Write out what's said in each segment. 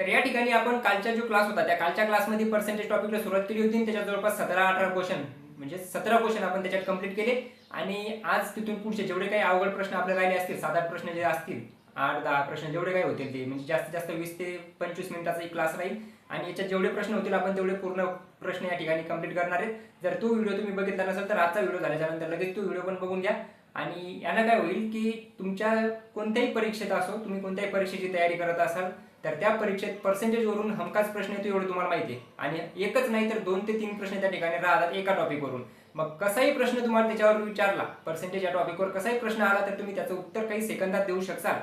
तर या ठिकाणी आपण कालचा जो क्लास होता त्या कालच्या क्लासमध्ये पर्सेंटेज टॉपिकला सुरुवात केली होती आणि त्याच्यात जवळपास सतरा अठरा क्वेश्चन म्हणजे सतरा क्वेश्चन आपण त्याच्यात कंप्लीट केले. आणि आज तिथून पुढचे जेवढे काही अवघड प्रश्न आपले राहिले असतील सात आठ प्रश्न जे असतील आठ दहा प्रश्न जेवढे काही होतील ते म्हणजे जास्तीत जास्त वीस ते पंचवीस मिनिटाचा एक क्लास राहील. आणि याच्यात जेवढे प्रश्न होतील आपण तेवढे पूर्ण प्रश्न या ठिकाणी कंप्लीट करणार आहेत. जर तो व्हिडिओ तुम्ही बघितला नसेल तर आजचा व्हिडिओ झाल्याच्यानंतर लगेच तो व्हिडिओ पण बघून घ्या. आणि यानं काय होईल की तुमच्या कोणत्याही परीक्षेत असो तुम्ही कोणत्याही परीक्षेची तयारी करत असाल तर त्या परीक्षेत पर्सेंटेजवरून हमखास प्रश्न येतो एवढं तुम्हाला माहिती आहे. आणि एकच नाही तर दोन ते तीन प्रश्न त्या ठिकाणी राहतात एका टॉपिकवरून मग कसाही प्रश्न तुम्हाला त्याच्यावर विचारला पर्सेंटेज या टॉपिकवर कसाही प्रश्न आला तर तुम्ही त्याचं उत्तर काही सेकंदात देऊ शकाल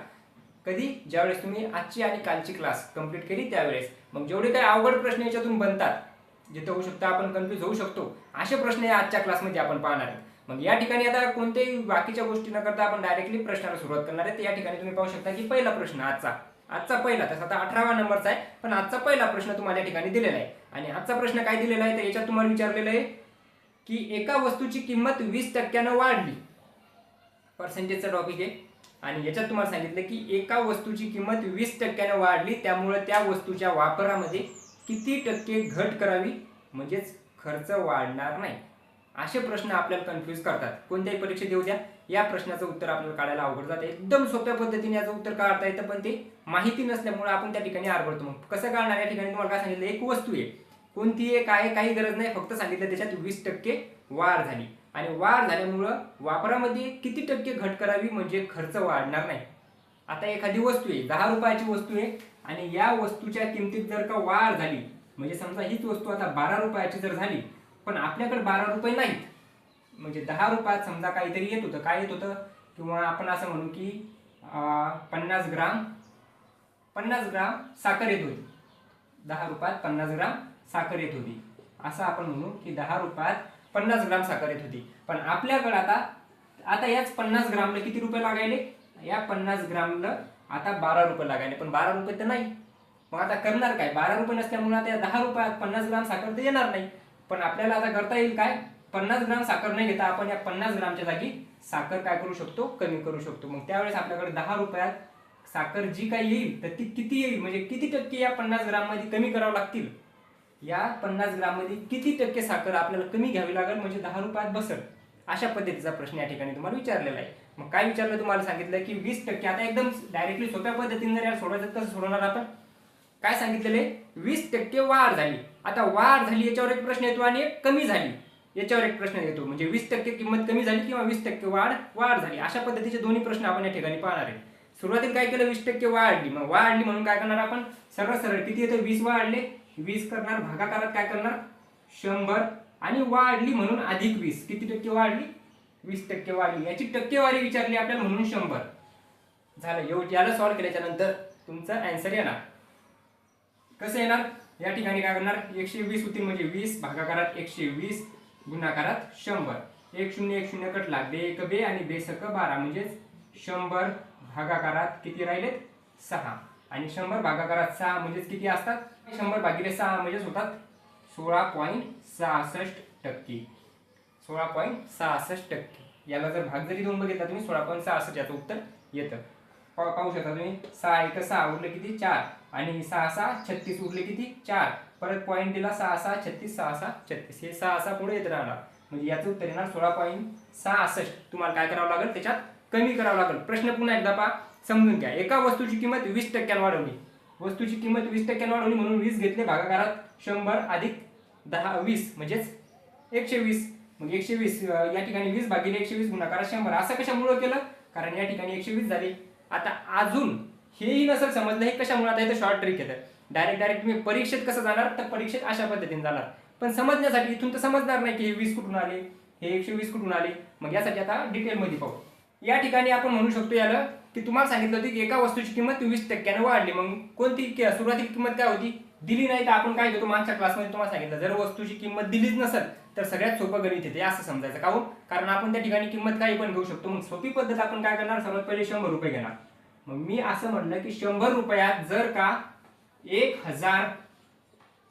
कधी? ज्यावेळेस तुम्ही आजची आणि कालची क्लास कंप्लीट केली त्यावेळेस. मग जेवढे काही अवघड प्रश्न याच्यातून बनतात जिथं होऊ शकतं आपण कन्फ्युज होऊ शकतो असे प्रश्न या आजच्या क्लासमध्ये आपण पाहणार आहेत. मग या ठिकाणी आता कोणत्याही बाकीच्या गोष्टी न करता आपण डायरेक्टली प्रश्नाला सुरुवात करणार आहे या ठिकाणी तुम्ही पाहू शकता की पहिला प्रश्न आजचा. आजचा पहिला तसा आता अठरावा नंबरचा आहे पण आजचा पहिला प्रश्न तुम्हाला या ठिकाणी दिलेला आहे. आणि आजचा प्रश्न काय दिलेला आहे? तर याच्यात तुम्हाला विचारलेलं आहे की एका वस्तूची किंमत वीस टक्क्यानं वाढली. पर्सेंटेजचा टॉपिक आहे. आणि याच्यात तुम्हाला सांगितलं की एका वस्तूची किंमत वीस टक्क्यानं वाढली त्यामुळे त्या वस्तूच्या वापरामध्ये किती टक्के घट करावी? म्हणजेच खर्च वाढणार नाही. असे प्रश्न आपल्याला कन्फ्यूज करतात. कोणत्याही परीक्षेत येऊ द्या. या प्रश्नाचं उत्तर आपल्याला काढायला अवघड जातं. एकदम सोप्या पद्धतीने याचं उत्तर काढता येतं पण ते माहिती नसल्यामुळे आपण त्या ठिकाणी आरबडतो मग. कसं काढणार? या ठिकाणी तुम्हाला काय सांगितलं? एक वस्तू आहे. कोणती आहे काय काही गरज नाही. फक्त सांगितलं त्याच्यात वीस टक्के वाढ झाली. आणि वाढ झाल्यामुळं वापरामध्ये किती टक्के घट करावी म्हणजे खर्च वाढणार नाही. आता एखादी वस्तू आहे दहा रुपयाची वस्तू आहे आणि या वस्तूच्या किमतीत जर का वाढ झाली म्हणजे समजा हीच वस्तू आता बारा रुपयाची जर झाली पण आपल्याकडे बारा रुपये नाहीत म्हणजे दहा रुपयात समजा काहीतरी येत होतं. काय येत होतं? किंवा आपण असं म्हणू की पन्नास ग्राम पन्नास ग्राम साखर येत होती. दहा रुपयात पन्नास ग्राम साखर येत होती. असं आपण म्हणू की दहा रुपयात पन्नास ग्राम साखर येत होती. पण आपल्याकडं आता आता याच पन्नास ग्रामला किती रुपये लागायले? या पन्नास ग्रामला आता बारा रुपये लागायले. पण बारा रुपये तर नाही. मग आता करणार काय? बारा रुपये नसल्यामुळे आता या दहा रुपयात पन्नास ग्राम साखर तर येणार नाही. पण आपल्याला आता करता येईल काय? पन्नास ग्राम साखर नाही घेता आपण या पन्नास ग्रामच्या जागी साखर काय करू शकतो? कमी करू शकतो. मग त्यावेळेस आपल्याकडे दहा रुपयात साखर जी काही येईल तर ती किती येईल? म्हणजे किती टक्के या पन्नास ग्राममध्ये कमी करावं लागतील? या पन्नास ग्राममध्ये किती टक्के साखर आपल्याला कमी घ्यावी लागेल? म्हणजे दहा रुपयात बसल. अशा पद्धतीचा प्रश्न या ठिकाणी तुम्हाला विचारलेला आहे. मग काय विचारलं? तुम्हाला सांगितलं की वीस टक्के. आता एकदम डायरेक्टली सोप्या पद्धतीने जर या सोडवायचं तर कसं सोडवणार आपण? काय सांगितलेले वीस टक्के वाढ झाली. आता वाढ झाली याच्यावर एक प्रश्न येतो आणि एक कमी झाली. याच्यावर एक प्रश्न येतो. म्हणजे वीस टक्के किंमत कमी झाली किंवा वीस टक्के वाढ वाढ झाली? अशा पद्धतीचे दोन्ही प्रश्न आपण या ठिकाणी पाहणार आहे. सुरुवातीला काय केलं? वीस टक्के वाढली मग वाढली म्हणून काय करणार आपण? सरळ सरळ. किती येतं? वीस वाढले वीस करणार भागाकारात काय करणार? शंभर. आणि वाढली म्हणून अधिक वीस. किती टक्के वाढली वीस टक्के वाढली याची टक्केवारी विचारली आपल्याला म्हणून शंभर. झालं. एवढं याला सॉल्व्ह केल्याच्यानंतर तुमचा अँसर येणार. कसं येणार? या ठिकाणी काय करणार? एकशे वीस होतील म्हणजे वीस. भागाकारात एकशे वीस. गुणाकारात शंभर. एक शून्य एक शून्य कटला. बे एक बे आणि बे सक बारा. म्हणजेच शंभर भागाकारात किती राहिलेत? सहा. आणि शंभर भागाकारात सहा म्हणजेच किती असतात? शंभर भागिले सहा म्हणजेच होतात सोळा पॉईंट सहासष्ट टक्के. सोळा पॉईंट सहासष्ट टक्के. याला जर भाग जरी दोन बघितला तुम्ही सोळा पॉईंट सहासष्ट याचं उत्तर येतं. पाहू शकता तुम्ही. सहा एक सहा उरलं किती? चार. आणि सहा सहा छत्तीस उरले किती? चार. परत पॉईंट दिला सहा सहा छत्तीस सहा सहा छत्तीस. हे सहा सहा पुढे येत राहणार. म्हणजे याचं उत्तर येणार सोळा पॉईंट सहासष्ट. तुम्हाला काय करावं लागेल? त्याच्यात कमी करावं लागेल. प्रश्न पुन्हा एकदा पहा. समजून घ्या. एका वस्तूची किंमत वीस टक्क्यानं वाढवली. वस्तूची किंमत वीस टक्क्यानं वाढवली म्हणून वीस घेतले भागाकारात शंभर अधिक दहा वीस. म्हणजेच एकशे वीस. मग एकशे वीस या ठिकाणी वीस भागिले एकशे वीस गुणाकारात शंभर. असं कशामुळं केलं? कारण या ठिकाणी एकशे वीस झाली. आता अजून हेही नसेल समजलं हे कशामुळे आता इथं शॉर्ट ट्रिक येतं डायरेक्ट डायरेक्ट तुम्ही परीक्षेत कसं जाणार? तर परीक्षेत अशा पद्धतीने जाणार. पण समजण्यासाठी इथून तर समजणार नाही की हे वीस कुठून आले हे एकशे वीस कुठून आले. मग यासाठी आता डिटेलमध्ये पाहू. या ठिकाणी आपण म्हणू शकतो याला की तुम्हाला सांगितलं होतं की एका वस्तूची किंमत वीस टक्क्यानं वाढली. मग कोणती सुरुवातीची किंमत काय होती? दिली नाही तर आपण काय घेतो? मागच्या क्लासमध्ये तुम्हाला सांगितलं जर वस्तूची किंमत दिलीच नसेल तर सगळ्यात सोपं गणित येते. असं समजायचं. काहून? कारण आपण त्या ठिकाणी किंमत काही पण घेऊ शकतो. मग सोपी पद्धत आपण काय करणार? सर्वात पहिले शंभर रुपये घेणार. मग मी असं म्हणलं की शंभर रुपयात जर का एक हजार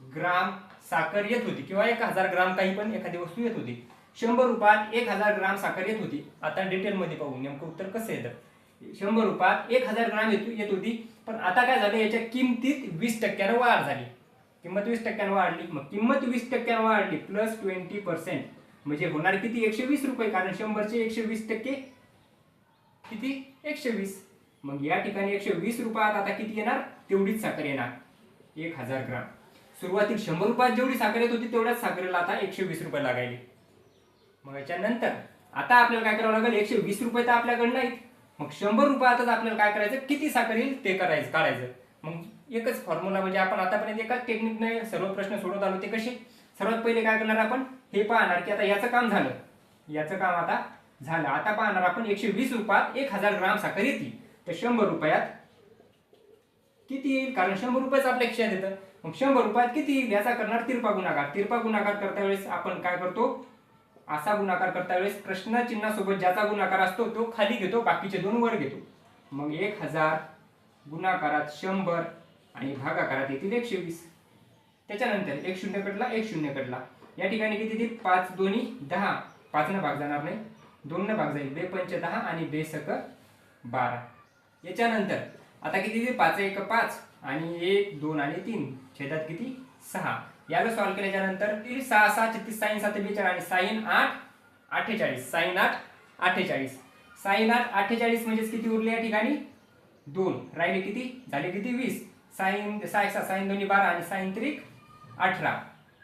ग्राम साखर येत होती किंवा एक हजार ग्राम काही पण एखादी वस्तू येत होती शंभर रुपयात एक हजार ग्राम साखर येत होती. आता डिटेलमध्ये पाहू नेमकं उत्तर कसं येतं? शंभर रुपयात एक हजार ग्राम येत होती पण आता काय झालं याच्या किमतीत वीस टक्क्यानं वाढ झाली. किंमत वीस टक्क्यानं वाढली. मग किंमत वीस टक्क्यानं वाढली प्लस ट्वेंटी पर्सेंट म्हणजे होणार किती? एकशे वीस रुपये. कारण शंभरचे एकशे वीस टक्के किती? एकशे वीस. मग या ठिकाणी एकशे वीस रुपयात आता किती येणार? तेवढीच साखर येणार. एक हजार ग्राम. सुरुवातीला शंभर रुपयात जेवढी साखर येत होती तेवढ्याच साखरेला आता एकशे वीस रुपये लागायली. मग याच्यानंतर आता आपल्याला काय करावं लागेल? एकशे वीस रुपये तर आपल्याकडे नाहीत. मग शंभर रुपयातच आपल्याला काय करायचं? किती साखर येईल ते करायचं काढायचं. मग एकच फॉर्म्युला म्हणजे आपण आतापर्यंत एकाच टेक्निकने सर्व प्रश्न सोडवत आलो ते कसे? सर्वात पहिले काय करणार आपण? हे पाहणार की आता याचं काम झालं. याचं काम आता झालं. आता पाहणार आपण एकशे वीस रुपयात एक हजार ग्राम साखर येते तर शंभर रुपयात किती येईल? कारण शंभर रुपयाच आपल्या खिशात येतं मग शंभर रुपयात किती येईल? याचा करणार तिरपा गुणाकार. तिरपा गुणाकार करता वेळेस आपण काय करतो? असा गुणाकार करता वेळेस प्रश्नचिन्हासोबत ज्याचा गुणाकार असतो तो खाली घेतो बाकीचे दोन वर घेतो. मग एक हजार गुणाकारात शंभर आणि भागाकारात येतील एकशे वीस त्याच्यानंतर एक शून्य कटला एक शून्य कटला. या ठिकाणी किती येतील? पाच दोन्ही दहा. पाचनं भाग जाणार नाही. दोननं भाग जाईल. बे पंच दहा आणि बे सक बारा. याच्यानंतर आता किती ते पाच एक पाच आणि एक दोन आणि तीन. छेदात किती? सहा. याला सॉल्व्ह केल्याच्यानंतर ती सहा सहा छत्तीस साईन सात बेचाळीस आणि साईन आठ अठ्ठेचाळीस. साईन आठ अठ्ठेचाळीस. साईन आठ अठ्ठेचाळीस म्हणजेच किती उरले या ठिकाणी? दोन. राहिले किती? झाले किती? वीस. साईन साय सा साईन दोन्ही बारा आणि साईन त्रिक अठरा.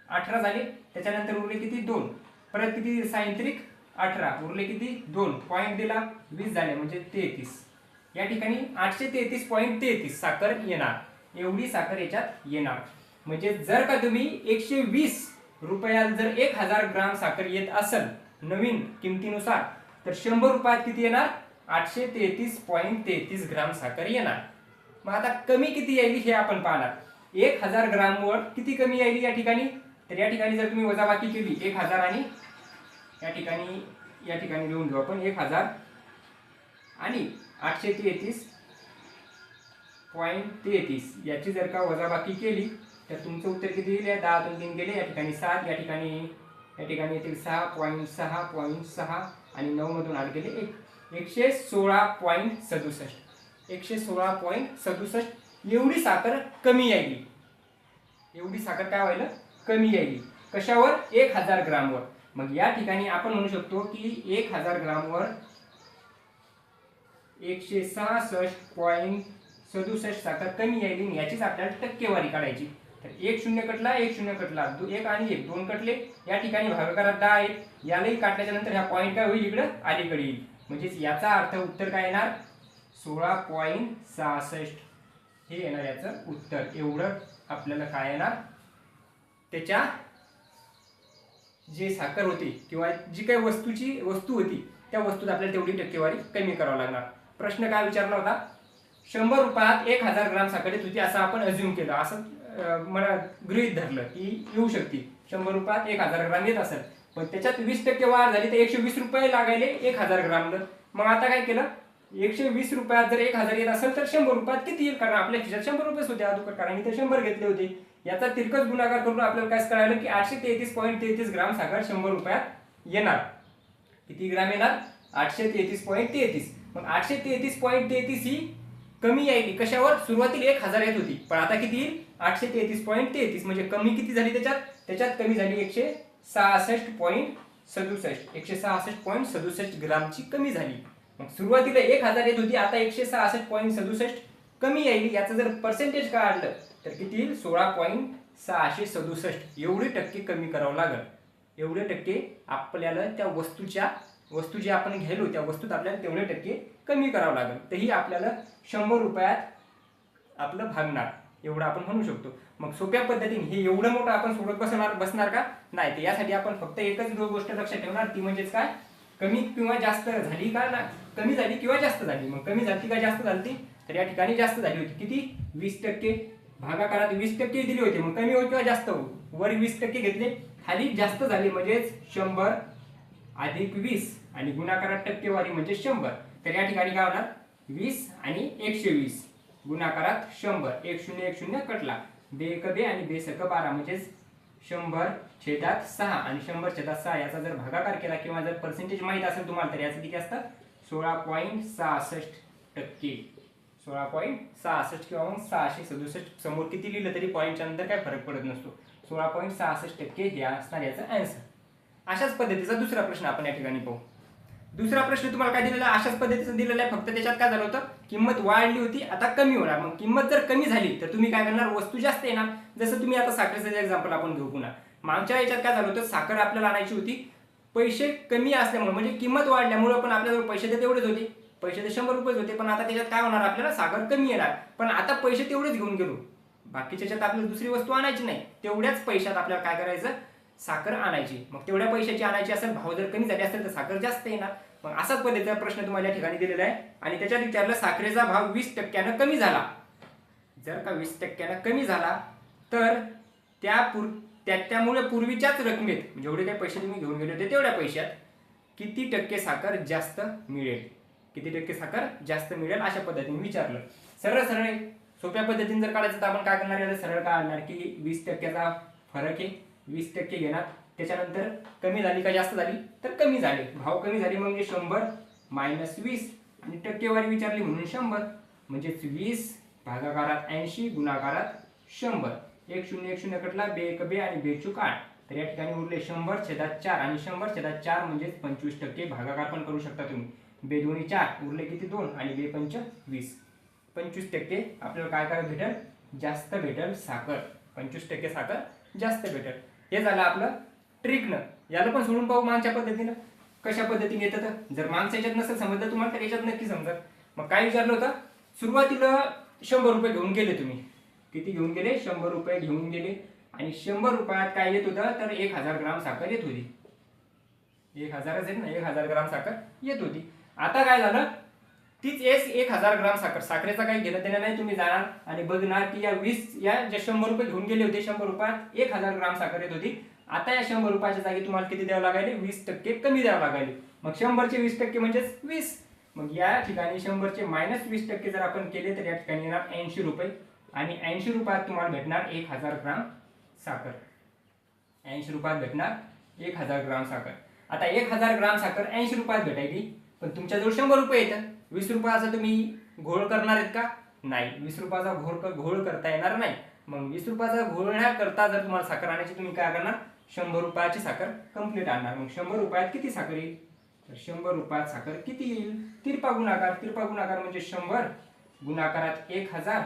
अठरा झाले. त्याच्यानंतर उरले किती? दोन. परत किती? साईन त्रिक अठरा. उरले किती? दोन. पॉईंट दिला. वीस झाले. म्हणजे तेहतीस. या ठिकाणी आठशे तेहतीस पॉईंट तेहतीस साखर येणार. एवढी साखर याच्यात येणार. म्हणजे जर का तुम्ही एकशे वीस रुपयात जर एक हजार ग्राम साखर येत असेल नवीन किमतीनुसार तर शंभर रुपयात किती येणार? आठशे तेहतीस पॉईंट तेहतीस ग्राम साखर येणार. मग आता कमी किती यायली हे आपण पाहणार. एक हजार ग्रामवर किती कमी यायली या ठिकाणी? तर या ठिकाणी जर तुम्ही वजाबाकी केली एक हजार आणि या ठिकाणी या ठिकाणी लिहून घेऊ आपण एक हजार आणि आठशे तेहतीस पॉईंट तेहतीस. याची जर का वजाबाकी केली तर तुमचं उत्तर किती येईल? दहा दोन तीन गेले. या ठिकाणी सात या ठिकाणी या ठिकाणी येतील सहा पॉईंट सहा पॉईंट सहा आणि नऊमधून आठ गेले एक. एकशे सोळा पॉईंट सदुसष्ट. एकशे सोळा पॉईंट सदुसष्ट. एवढी साखर कमी यायली. एवढी साखर काय व्हायला? कमी यायली. कशावर? एक हजार ग्रामवर. मग या ठिकाणी आपण म्हणू शकतो की एक हजार ग्रामवर एकशे सहासष्ट पॉईंट सदुसष्ट साखर कमी यायली याचीच आपल्याला टक्केवारी काढायची. तर एक शून्य कटला एक शून्य कटला. दो एक आणि एक दोन कटले. या ठिकाणी भागाकारात दहा आहेत. यालाही काटल्याच्या नंतर ह्या पॉईंट काय होईल इकडं? अलीकडे येईल. म्हणजेच याचा अर्थ उत्तर काय येणार? सोळा पॉईंट सहासष्ट. हे येणार याचं उत्तर. एवढं आपल्याला काय येणार? त्याच्या जे साखर होती किंवा जी काही वस्तूची वस्तू होती त्या वस्तूत आपल्याला तेवढी टक्केवारी कमी करावं लागणार. प्रश्न काय विचारला होता? शंभर रुपयात एक हजार ग्राम साखरेत होती असं आपण अज्युम केलं. असं मला गृहीत धरलं की येऊ शकते. शंभर रुपयात एक हजार ग्राम येत असेल. पण त्याच्यात वीस टक्के वाढ झाली तर एकशे वीस रुपये लागायले एक हजार ग्रामला मग आता काय केलं? एकशे वीस रुपयात जर एक हजार येत असेल तर शंभर रुपयात किती येईल? कारण आपल्या खिशात शंभर रुपयेच होते अगोदर कारण इथे शंभर घेतले होते. याचा तिरकच गुणाकार करून आपल्याला काय कळालं की आठशे तेहतीस पॉईंट तेहतीस ग्राम साखर शंभर रुपयात येणार. किती ग्राम येणार? आठशे तेहतीस पॉईंट तेहतीस. मग आठशे तेहतीस पॉईंट तेहतीस ही कमी यायली. कशावर? सुरुवातीला एक हजार येत होती. पण आता किती आठशे तेहतीस पॉईंट तेहतीस. म्हणजे कमी किती झाली त्याच्यात? त्याच्यात कमी झाली एकशे सहासष्ट पॉईंट सदुसष्ट. एकशे सहासष्ट पॉईंट सदुसष्ट ग्रामची कमी झाली. मग सुरुवातीला एक हजार येत होती. आता एकशे सहासष्ट पॉईंट सदुसष्ट कमी यायली. याचं जर पर्सेंटेज काढलं तर किती येईल? सोळा पॉईंट सहाशे सदुसष्ट. एवढे टक्के कमी करावं लागल. एवढे टक्के आपल्याला त्या वस्तूच्या वस्तू जी आपण घ्यायलो त्या वस्तूत आपल्याला तेवढे टक्के कमी करावं लागेल. तेही आपल्याला शंभर रुपयात आपलं भागणार. एवढं आपण म्हणू शकतो. मग सोप्या पद्धतीने हे एवढं मोठं आपण सोडत बसणार बसणार का? नाही. तर यासाठी आपण फक्त एकच गोष्ट लक्षात ठेवणार. ती म्हणजेच काय? कमी किंवा जास्त झाली का ना कमी झाली किंवा जास्त झाली. मग कमी झाली का जास्त झाली तर या ठिकाणी जास्त झाली होती. किती? वीस टक्के. भागाकारात वीस टक्के दिली होती. मग कमी हो किंवा जास्त हो वर वीस टक्के घेतले. खाली जास्त झाली म्हणजेच शंभर अधिक वीस. आणि गुणाकारात टक्केवारी म्हणजे शंभर. तर या ठिकाणी काय होणार? वीस आणि एकशे वीस. गुणाकारात शंभर. एक शून्य एक शून्य कटला. बे एक बे आणि बे सक बारा म्हणजेच शंभर छेदात सहा. आणि शंभर छेदात सहा याचा जर भागाकार केला किंवा जर पर्सेंटेज माहीत असेल तुम्हाला तर याचं किती असतं? सोळा पॉईंट सहासष्ट टक्के. सोळा पॉईंट सहासष्ट किंवा मग सहाशे सदुसष्ट समोर किती लिहिलं तरी पॉईंटच्या नंतर काय फरक पडत नसतो. सोळा पॉईंट सहासष्ट टक्के हे असणार याचा आन्सर अशाच पद्धतीचा दुसरा प्रश्न आपण या ठिकाणी पाहू. दुसरा प्रश्न तुम्हाला काय दिलेला? अशाच पद्धतीचा दिलेला आहे. फक्त त्याच्यात काय झालं होतं? किंमत वाढली होती आता कमी होणार. मग किंमत जर कमी झाली तर तुम्ही काय करणार? वस्तू जास्त येणार. जसं तुम्ही आता साखरेचं एक्झाम्पल आपण घेऊ पुन्हा. मागच्या याच्यात काय झालं होतं? साखर आपल्याला आणायची होती. पैसे कमी असल्यामुळे म्हणजे किंमत वाढल्यामुळे पण आपल्याजवळ पैसे तर तेवढेच होते. पैसे तर शंभर रुपयेच होते पण आता त्याच्यात काय होणार? आपल्याला साखर कमी येणार. पण आता पैसे तेवढेच घेऊन गेलो. बाकीच्या ह्याच्यात आपल्याला दुसरी वस्तू आणायची नाही. तेवढ्याच पैशात आपल्याला काय करायचं? साखर आणायची. मग तेवढ्या पैशाची आणायची असेल भाव जर कमी झाले असेल तर साखर जास्त येणार. मग असाच पद्धतीचा प्रश्न तुम्हाला या ठिकाणी दिलेला आहे. आणि त्याच्यात विचारलं साखरेचा भाव वीस टक्क्यानं कमी झाला. जर का वीस टक्क्यानं कमी झाला तर त्या पूर त्या त्यामुळे पूर्वीच्याच रकमेत म्हणजे जेवढे काही पैसे तुम्ही घेऊन गेले होते तेवढ्या पैशात किती टक्के साखर जास्त मिळेल? किती टक्के साखर जास्त मिळेल अशा पद्धतीने विचारलं. सरळ सरळ सोप्या पद्धतीने जर काढायचं तर आपण काय करणार सरळ सरळ आणणार की वीस टक्क्याचा फरक आहे. वीस टक्के घेणार. त्याच्यानंतर कमी झाली का जास्त झाली? तर कमी झाले. भाव कमी झाली म्हणजे शंभर मायनस वीस. आणि टक्केवारी विचारली म्हणून शंभर. म्हणजेच वीस भागाकारात ऐंशी गुणाकारात शंभर. एक शून्य एक शून्य कटला बे एक बे आणि बेचूक आठ तर या ठिकाणी उरले शंभर छेदात चार. आणि शंभर छेदात चार म्हणजेच पंचवीस टक्के भागाकार पण करू शकता तुम्ही. बे दोन्ही चार. उरले किती? दोन. आणि बे पंच वीस. पंचवीस टक्के आपल्याला काय काय भेटेल? जास्त भेटेल साखर. पंचवीस टक्के साखर जास्त भेटेल. हे झालं आपलं ट्रिकनं याला पण सोडून पाहू मागच्या पद्धतीनं. कशा पद्धतीने येतं तर? जर माणसं याच्यात नसेल समजलं तुम्हाला तर याच्यात नक्की समजत मग काय विचारलं होतं? सुरुवातीला शंभर रुपये घेऊन गेले तुम्ही. किती घेऊन गेले? शंभर रुपये घेऊन गेले. आणि शंभर रुपयात काय येत होतं? तर एक हजार ग्राम साखर येत होती. एक हजारच आहेत ना? एक हजार ग्राम साखर येत होती. आता काय झालं? तीच एस एक हजार ग्राम साखर. साखरेचा काही घेणं देणं नाही तुम्ही जाणार आणि बघणार की या वीस या ज्या शंभर रुपये घेऊन गेले होते शंभर रुपयात एक हजार ग्राम साखर येत होती. आता या शंभर रुपयाच्या जागी तुम्हाला किती द्यावं लागायले? वीस टक्के कमी द्यावं लागायले. मग शंभरचे वीस टक्के म्हणजेच वीस. मग या ठिकाणी शंभरचे मायनस वीस टक्के जर आपण केले तर या ठिकाणी येणार ऐंशी रुपये. आणि ऐंशी रुपयात तुम्हाला भेटणार एक हजार ग्राम साखर. ऐंशी रुपयात भेटणार एक हजार ग्राम साखर. आता एक हजार ग्राम साखर ऐंशी रुपयात भेटायची पण तुमच्याजवळ शंभर रुपये येतं वीस रुपयाचा तुम्ही घोळ करणार आहेत का? नाही. वीस रुपयाचा घोळ घोळ करता येणार नाही. मग वीस रुपयाचा घोळण्याकरता जर तुम्हाला साखर आणायची तुम्ही काय करणार? शंभर रुपयाची साखर कंप्लीट आणणार. मग शंभर रुपयात किती साखर येईल? तर शंभर रुपयात साखर किती येईल? तिरपा गुणाकार. तिरपा गुणाकार म्हणजे शंभर. गुणाकारात एक हजार.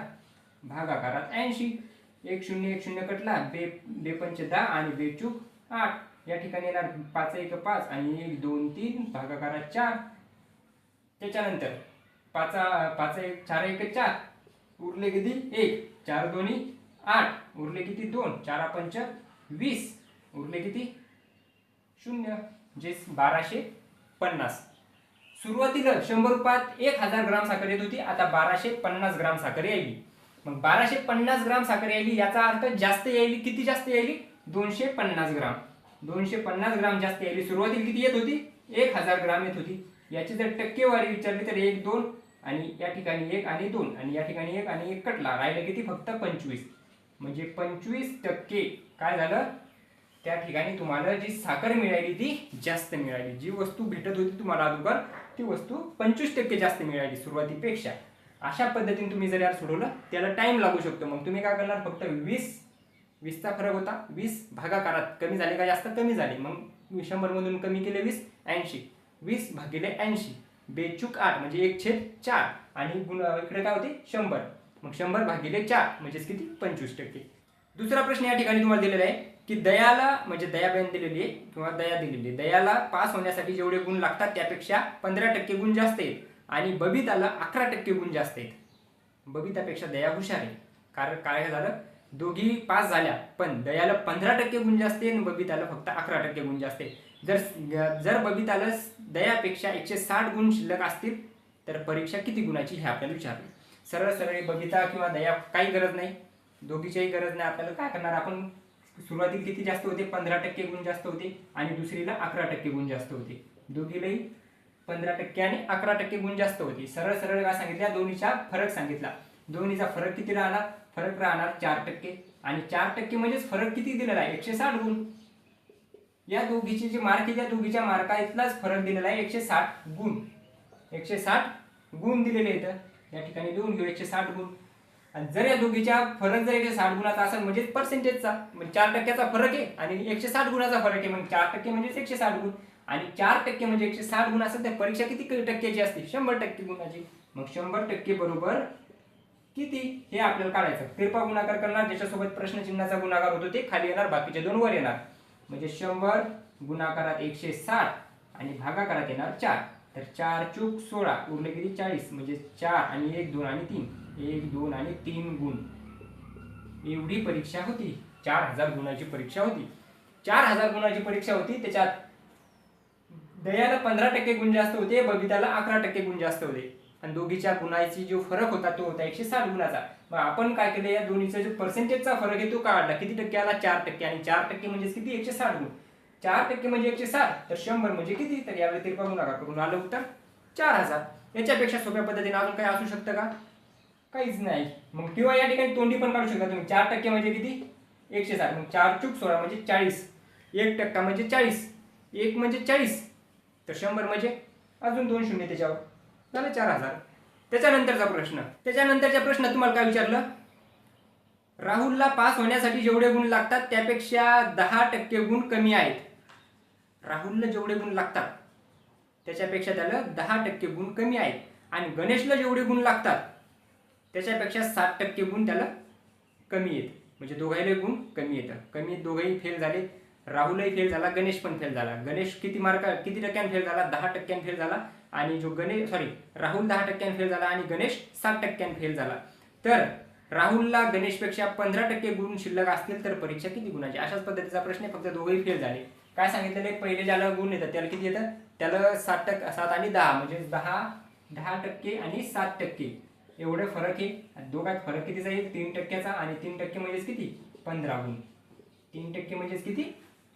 भागाकारात ऐंशी. एक शून्य एक शून्य कटला. बे बेपंच दहा आणि बेचूक आठ. या ठिकाणी येणार पाच एक पाच आणि एक दोन तीन. भागाकारात चार. त्याच्यानंतर पाच पाच एक चार एक चार. उरले किती? एक. चार दोन्ही आठ. उरले किती? दोन. चार पंच वीस. उरले किती? शून्य. जे बाराशे पन्नास. सुरुवातीला शंभर रुपयात एक हजार ग्राम साखर येत होती. आता बाराशे पन्नास ग्राम साखर यायली. मग बाराशे पन्नास ग्राम साखर यायली याचा अर्थ जास्त यायली किती जास्त यायली? दोनशे पन्नास ग्राम. दोनशे पन्नास ग्राम जास्त यायली. सुरुवातीला किती येत होती? एक हजार ग्राम येत होती. याची जर टक्केवारी विचारली तर एक दोन आणि या ठिकाणी एक आणि दोन आणि या ठिकाणी एक आणि एक कटला. राहिलं किती? फक्त पंचवीस. म्हणजे पंचवीस टक्के. काय झालं? त्या ठिकाणी तुम्हाला जी साखर मिळाली ती जास्त मिळाली. जी वस्तू भेटत होती तुम्हाला अगोदर ती वस्तू पंचवीस टक्के जास्त मिळाली सुरुवातीपेक्षा. अशा पद्धतीने तुम्ही जर यार सोडवलं त्याला टाइम लागू शकतो. मग तुम्ही काय करणार? फक्त वीस वीसचा फरक होता. वीस भागाकारात कमी झाले का? जास्त कमी झाले. मग शंभरमधून कमी केले वीस ऐंशी. वीस भागिले ऐंशी. बेचूक आठ म्हणजे एक छेद चार. आणि गुण इकडे काय होते? शंभर. मग शंभर भागिले चार म्हणजेच किती? पंचवीस टक्के. दुसरा प्रश्न या ठिकाणी तुम्हाला दिलेला आहे की दयाला म्हणजे दयाबेन दिलेली आहे किंवा दया दिलेली आहे. दयाला पास होण्यासाठी जेवढे गुण लागतात त्यापेक्षा पंधरा टक्के गुण जास्त आहेत. आणि बबिताला अकरा टक्के गुण जास्त आहेत. बबितापेक्षा दया हुशार आहे. कारण काय झालं? दोघी पास झाल्या पण दयाला पंधरा टक्के गुण जास्त आहे आणि बबिताला फक्त अकरा टक्के गुण जास्त आहे जर जर बबिताला दयापेक्षा एकशे साठ गुण शिल्लक असतील तर परीक्षा किती गुणाची हे आपल्याला विचारलं. सरळ सरळ बबिता किंवा दया काही गरज नाही. दोघीच्याही गरज नाही. आपल्याला काय करणार? आपण सुरुवातीला किती जास्त होते? पंधरा टक्के गुण जास्त होते आणि दुसरीला अकरा टक्के गुण जास्त होते. दोघीलाही पंधरा टक्के आणि अकरा टक्के गुण जास्त होते. सरळ सरळ काय सांगितल्या? दोन्हीचा फरक सांगितला. दोन्हीचा फरक किती राहणार? फरक राहणार चार टक्के. आणि चार टक्के म्हणजेच फरक किती दिलेला आहे? एकशे साठ गुण. या दोघीचे जे मार्क आहे त्या दोघीच्या मार्का इथलाच फरक दिलेला आहे. एकशे साठ गुण. एकशे साठ गुण दिलेले आहेत. या ठिकाणी लिहून घेऊ एकशे साठ गुण. आणि जर या दोघीच्या फरक जर एकशे साठ गुणाचा असेल म्हणजे पर्सेंटेजचा म्हणजे चार टक्क्याचा फरक आहे आणि एकशे साठ गुणाचा फरक आहे मग चार टक्के म्हणजे एकशे साठ गुण. आणि चार टक्के म्हणजे एकशे साठ गुण असेल तर परीक्षा किती टक्क्याची असते? शंभर टक्के गुणाची. मग शंभर टक्के बरोबर किती? हे आपल्याला काढायचं तिरपा गुणाकार करणार ज्याच्यासोबत प्रश्नचिन्हाचा गुणाकार होतो ते खाली येणार बाकीचे दोन वर येणार. म्हणजे शंभर गुणाकारात एकशे साठ आणि भागाकारात येणार चार. तर चार चूक सोळा. उरले किती? चाळीस. म्हणजे चार आणि एक दोन आणि तीन. एक दोन आणि तीन गुण. एवढी परीक्षा होती. चार हजार गुणाची परीक्षा होती. चार हजार गुणाची परीक्षा होती. त्याच्यात दयाला पंधरा टक्के गुण जास्त होते बबिताला अकरा टक्के गुण जास्त होते. आणि दोघीच्या गुणाची जो फरक होता तो होता एकशे साठ गुणाचा. मग आपण काय केलं या दोन्हीचा जो पर्सेंटेजचा फरक आहे तो काढला. किती टक्के आला? चार टक्के. आणि चार टक्के म्हणजे किती? एकशे साठ गुण. चार टक्के म्हणजे एकशे साठ. तर शंभर म्हणजे किती? तर यावेळी तिरपा गुणाकार करून आलं उत्तर? चार हजार. याच्यापेक्षा सोप्या पद्धतीने अजून काही असू शकतं का? काहीच नाही. मग किंवा या ठिकाणी तोंडी पण काढू शकता तुम्ही. चार टक्के म्हणजे किती? एकशे साठ. मग चार चूक सोळा म्हणजे चाळीस. एक टक्का म्हणजे चाळीस. एक म्हणजे चाळीस. तर शंभर म्हणजे अजून दोन शून्य त्याच्यावर. झालं चार हजार. त्याच्यानंतरचा प्रश्न. त्याच्यानंतरच्या प्रश्न तुम्हाला काय विचारलं? राहुलला पास होण्यासाठी जेवढे गुण लागतात त्यापेक्षा दहा टक्के गुण कमी आहेत. राहुलला जेवढे गुण लागतात त्याच्यापेक्षा त्याला दहा टक्के गुण कमी आहेत. आणि गणेशला जेवढे गुण लागतात त्याच्यापेक्षा सात टक्के गुण त्याला कमी येत म्हणजे दोघांना गुण कमी येतं कमी दोघंही फेल झाले. राहुलही फेल झाला गणेश पण फेल झाला. गणेश किती मार्क किती टक्क्याने फेल झाला? दहा टक्क्याने फेल झाला. आणि जो गणेश सॉरी राहुल दहा टक्क्याने फेल झाला आणि गणेश सात टक्क्याने फेल झाला. तर राहुलला गणेशपेक्षा पंधरा टक्के गुण शिल्लक असतील तर परीक्षा किती गुणाची? अशाच पद्धतीचा प्रश्न आहे फक्त दोघेही फेल झाले. काय सांगितलेलं आहे? पहिले ज्याला गुण येतात त्याला किती येतात? त्याला सात टक्के सात आणि दहा म्हणजे दहा दहा टक्के आणि सात टक्के. एवढे फरक आहे. दोघात फरक कितीचा येईल? तीन टक्क्याचा. आणि तीन टक्के म्हणजेच किती? पंधरा गुण. तीन टक्के म्हणजेच किती?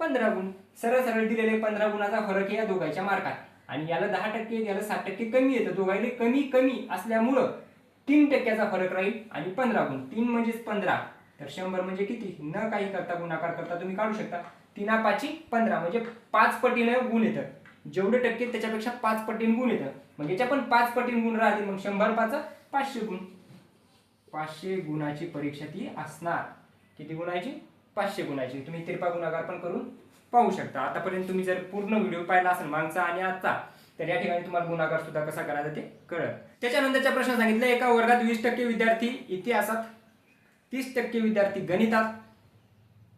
पंधरा गुण. सरळ सरळ दिलेले पंधरा गुणाचा फरक आहे या दोघांच्या मार्कात. आणि याला दहा टक्के याला सात टक्के कमी येतं. दोघांना कमी कमी असल्यामुळं तीन टक्क्याचा फरक राहील आणि पंधरा गुण. तीन म्हणजेच पंधरा. तर शंभर म्हणजे किती? न काही करता गुणाकार करता तुम्ही काढू शकता. तीना पाची पंधरा. म्हणजे पाच पटीनं गुण येतं. जेवढे टक्के त्याच्यापेक्षा पाच पटीने गुण येतं. म्हणजे याच्या पण पाच पटीन गुण राहतील. मग शंभर पाच पाचशे गुण. पाचशे गुणाची परीक्षा ती असणार. किती गुणाची? पाचशे गुणाची. तुम्ही तिरपा गुणाकार पण करून पाहू शकता. आतापर्यंत तुम्ही जर पूर्ण व्हिडिओ पाहिला असेल मागचा आणि आजचा तर या ठिकाणी तुम्हाला गुणाकार सुद्धा कसा करायचा ते कळत त्याच्यानंतरचा प्रश्न सांगितलं एका वर्गात वीस टक्के विद्यार्थी इतिहासात तीस टक्के विद्यार्थी गणितात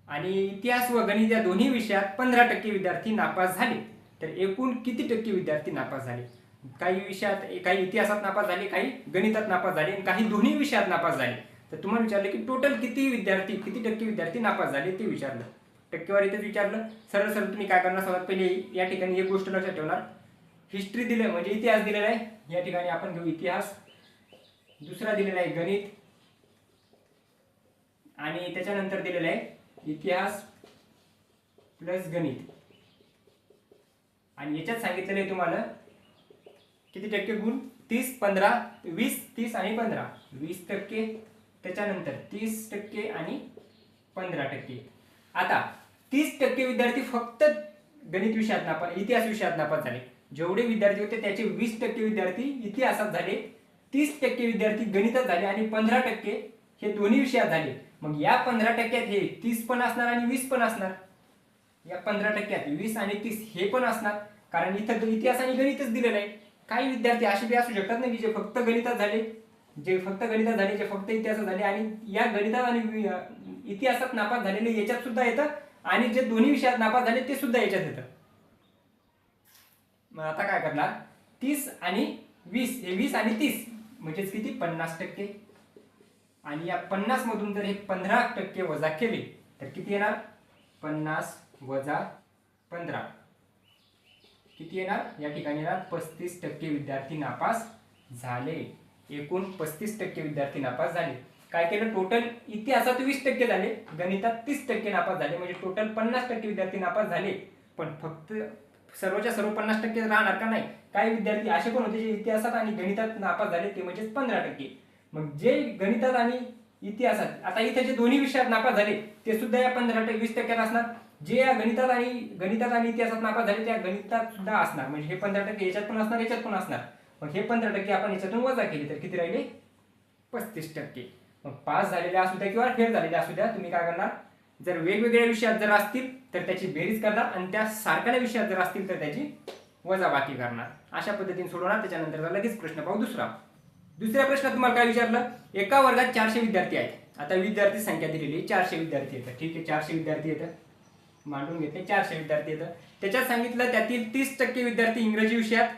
आणि इतिहास व गणित या दोन्ही विषयात पंधरा टक्के विद्यार्थी नापास झाले. तर एकूण किती टक्के विद्यार्थी नापास झाले? काही विषयात काही इतिहासात नापास झाले काही गणितात नापास झाले आणि काही दोन्ही विषयात नापास झाले. तर तुम्हाला विचारलं की टोटल किती विद्यार्थी किती टक्के विद्यार्थी नापास झाले ते विचारलं. टक्केवारीतच विचारलं सरळ सरळ तुम्ही काय करणार? सर्वात पहिले या ठिकाणी एक गोष्ट लक्षात ठेवणार. हिस्ट्री दिलं म्हणजे इतिहास दिलेला आहे. या ठिकाणी आपण घेऊ इतिहास. दुसरा दिलेला आहे गणित. आणि त्याच्यानंतर दिलेला आहे इतिहास प्लस गणित. आणि याच्यात सांगितलेलं आहे तुम्हाला किती टक्के गुण? तीस पंधरा वीस तीस आणि पंधरा. वीस टक्के त्याच्यानंतर तीस टक्के आणि पंधरा टक्के. आता तीस टक्के विद्यार्थी फक्त गणित विषयात नापास इतिहास विषयात नापास झाले. जेवढे विद्यार्थी होते त्याचे वीस टक्के विद्यार्थी इतिहासात झाले. तीस टक्के विद्यार्थी गणितात झाले आणि पंधरा टक्के हे दोन्ही विषयात झाले. मग या पंधरा टक्क्यात हे तीस पण असणार आणि वीस पण असणार. या पंधरा टक्क्यात वीस आणि तीस हे पण असणार. कारण इथं इतिहास आणि गणितच दिलेलं आहे. काही विद्यार्थी असे बी असू शकतात ना की जे फक्त गणितात झाले जे फक्त गणितात झाले जे फक्त इतिहासात झाले आणि या गणितात आणि इतिहासात नापास झालेले याच्यात सुद्धा येतं. आणि जे दोन्ही विषयात नापास झाले ते सुद्धा याच्यात येतं. मग आता काय करणार? तीस आणि वीस. हे वीस आणि तीस. म्हणजेच किती? पन्नास टक्के. आणि या पन्नास मधून जर हे पंधरा टक्के वजा केले तर किती येणार? पन्नास वजा पंधरा. किती येणार? या ठिकाणी येणार पस्तीस टक्के विद्यार्थी नापास झाले. एकूण पस्तीस टक्के विद्यार्थी नापास झाले. काय केलं? टोटल इतिहासात वीस टक्के झाले गणितात तीस टक्के नापास झाले म्हणजे टोटल पन्नास टक्के विद्यार्थी नापास झाले. पण फक्त सर्वच्या सर्व पन्नास टक्के राहणार का नाही? काही विद्यार्थी असे पण होते जे इतिहासात आणि गणितात नापास झाले ते म्हणजे पंधरा टक्के. मग जे गणितात आणि इतिहासात आता इथे जे दोन्ही विषयात नापास झाले ते सुद्धा या पंधरा टक्के वीस टक्क्यात असणार. जे या गणितात आणि गणितात आणि इतिहासात नापास झाले त्या गणितात सुद्धा असणार. म्हणजे हे पंधरा टक्के याच्यात पण असणार याच्यात पण असणार. मग हे पंधरा टक्के आपण याच्यातून वजा केले तर किती राहिले? पस्तीस टक्के. मग पास झालेले असू द्या किंवा फेल झालेल्या असू द्या तुम्ही काय करणार? जर वेगवेगळ्या विषयात जर असतील तर त्याची बेरीज करणार आणि त्या सारख्या विषयात जर असतील तर त्याची वजाबाकी करणार. अशा पद्धतीने सोडवणार. त्याच्यानंतर लगेच प्रश्न पाहू दुसरा. दुसऱ्या प्रश्नात तुम्हाला काय विचारलं? एका वर्गात चारशे विद्यार्थी आहेत. आता विद्यार्थी संख्या दिलेली आहे, चारशे विद्यार्थी येतात ठीक आहे चारशे विद्यार्थी येतात मांडून घेतले चारशे विद्यार्थी येतात त्याच्यात सांगितलं त्यातील तीस टक्के विद्यार्थी इंग्रजी विषयात.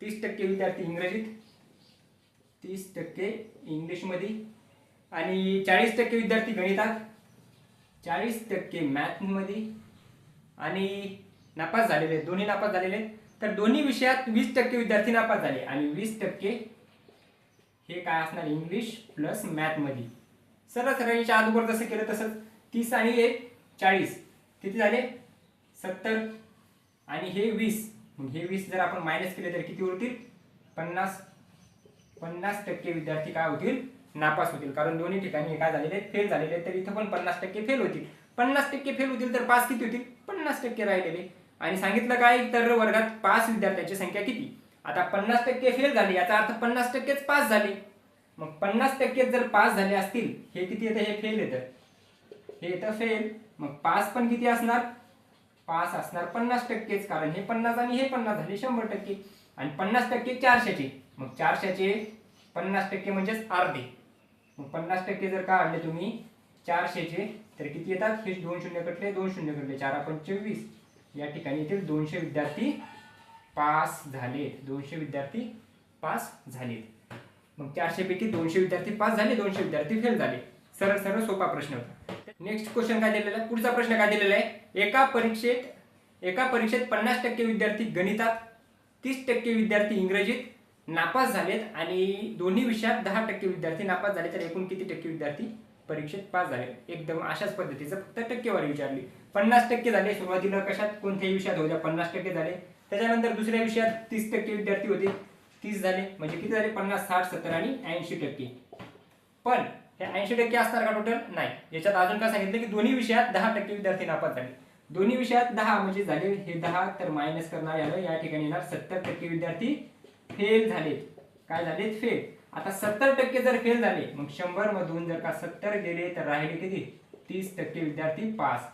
तीस टक्के विद्यार्थी इंग्रजीत. तीस टक्के इंग्लिशमध्ये. आणि चाळीस टक्के विद्यार्थी गणितात चाळीस टक्के मॅथमध्ये आणि नापास झालेले आहेत, दोन्ही नापास झालेले आहेत. तर दोन्ही विषयात वीस टक्के विद्यार्थी नापास झाले. आणि वीस टक्के हे काय असणार? इंग्लिश प्लस मॅथमध्ये सरळ सरळ याच्या अगोदर जसं केलं तसंच तीस आणि एक चाळीस. किती झाले? सत्तर. आणि हे वीस. हे वीस जर आपण मायनस केले तर किती उरतील? पन्नास. पन्नास टक्के विद्यार्थी काय होतील? नापास होतील. कारण दोन्ही ठिकाणी काय झालेले आहेत फेल झालेले आहेत. तर इथं पण पन्नास टक्के फेल होतील. पन्नास टक्के फेल होतील तर पास किती होतील? पन्नास टक्के राहिलेले. आणि सांगितलं काय? तर वर्गात पास विद्यार्थ्यांची संख्या किती? आता पन्नास टक्के फेल झाले याचा अर्थ पन्नास टक्केच पास झाले. मग पन्नास टक्के जर पास झाले असतील हे किती येतं? हे फेल येतं. हे येतं फेल मग पास पण किती असणार? पास असणार पन्नास टक्केच. कारण हे पन्नास आणि हे पन्नास झाले शंभर टक्के. आणि पन्नास टक्के चारशेचे. मग चारशेचे पन्नास टक्के म्हणजेच अर्धे. मग पन्नास टक्के जर काढले तुम्ही चारशेचे तर किती येतात? हे दोन शून्य कटले दोन शून्य कटले. चार आपण चोवीस. या ठिकाणी येथील दोनशे विद्यार्थी पास झालेत दोनशे विद्यार्थी पास झालेत मग चारशेपैकी दोनशे विद्यार्थी पास झाले दोनशे विद्यार्थी फेल झाले. सरळ सरळ सोपा प्रश्न होता. नेक्स्ट क्वेश्चन काय दिलेला आहे? पुढचा प्रश्न काय दिलेला आहे? एका परीक्षेत एका परीक्षेत पन्नास टक्के विद्यार्थी गणितात तीस टक्के विद्यार्थी इंग्रजीत नापास झालेत आणि दोन्ही विषयात दहा टक्के विद्यार्थी नापास झाले तर एकूण किती टक्के विद्यार्थी परीक्षेत पास झाले? एकदम अशाच पद्धतीचं फक्त टक्केवारी विचारली. पन्नास टक्के झाले सुरुवातीला कशात? कोणत्याही विषयात होत्या पन्नास टक्के झाले. त्याच्यानंतर दुसऱ्या विषयात तीस टक्के विद्यार्थी होते तीस झाले. म्हणजे किती झाले? पन्नास साठ सत्तर आणि ऐंशी टक्के. पण हे ऐंशी टक्के असणार का टोटल नाही. याच्यात अजून काय सांगितलं की दोन्ही विषयात दहा टक्के विद्यार्थी नापास झाले. दोन्ही विषयात दहा म्हणजे झाले हे दहा तर मायनस करणार याला. या ठिकाणी येणार सत्तर टक्के विद्यार्थी फेल झाले. काय झालेत फेल. आता सत्तर टक्के जर फेल झाले मग शंभर मधून जर का सत्तर गेले तर राहिले किती? तीस टक्के विद्यार्थी पास.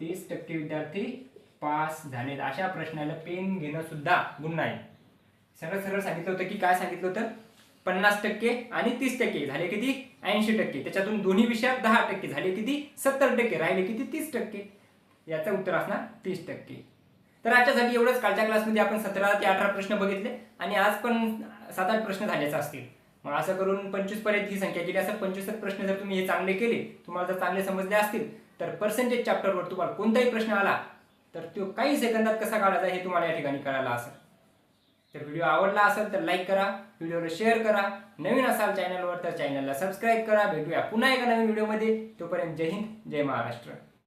तीस टक्के विद्यार्थी पास झालेत. अशा प्रश्नाला पेन घेणं सुद्धा गुन्हा आहे. सरळ सरळ सांगितलं होतं की काय सांगितलं होतं? पन्नास टक्के आणि तीस टक्के. झाले किती? ऐंशी टक्के. त्याच्यातून दोन्ही विषयात दहा टक्के. झाले किती? सत्तर टक्के. राहिले किती? तीस टक्के. याचं उत्तर असणार तीस टक्के. तर आजच्यासाठी एवढंच. कालच्या क्लासमध्ये आपण सतरा ते अठरा प्रश्न बघितले. आणि आज पण सात आठ प्रश्न झालेच असतील. मग असं करून पंचवीसपर्यंत ही संख्या केली असं पंचवीस प्रश्न जर तुम्ही हे चांगले केले तुम्हाला जर चांगले समजले असतील तर पर्सेंटेज चॅप्टरवर तुम्हाला कोणताही प्रश्न आला तर तो काही सेकंदात कसा काढायचा हे तुम्हाला या ठिकाणी कळायला असेल. तर व्हिडिओ आवडला असेल तर लाईक करा व्हिडिओला शेअर करा. नवीन असाल चॅनलवर तर चॅनलला सबस्क्राईब करा. भेटूया पुन्हा एका नवीन व्हिडिओमध्ये तोपर्यंत जय हिंद जय महाराष्ट्र.